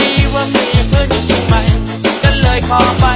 ดีว่ามีเพื่อนอยู่เชียงใหม่ก็เลยขอไป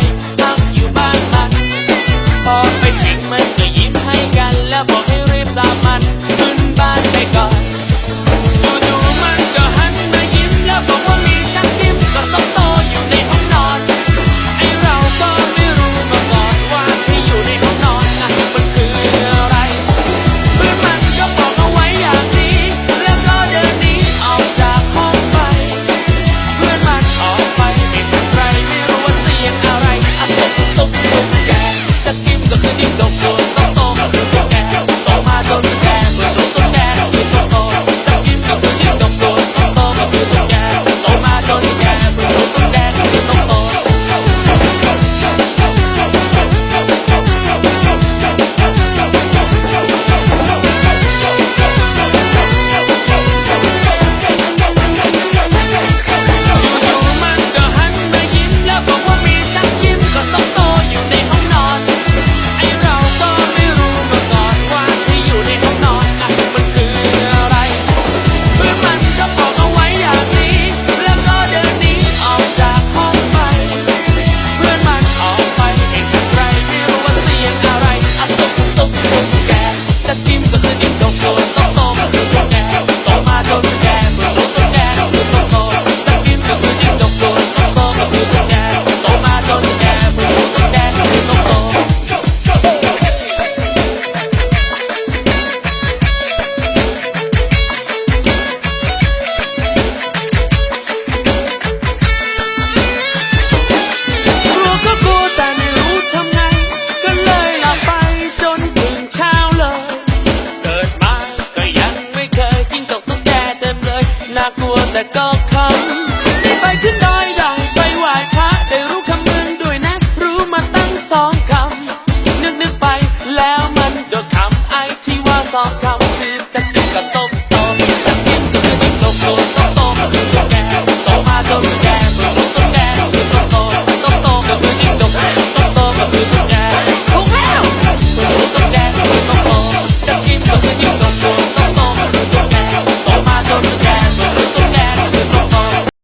น่ากลัวแต่ก็คำไปขึ้นดอยดังไปไหว้พระได้รู้คำเมืองด้วยนะ รู้มาตั้งสองคำนึกนึกไปแล้วมันก็คำไอที่ว่าสองคำคือจะดึกกับ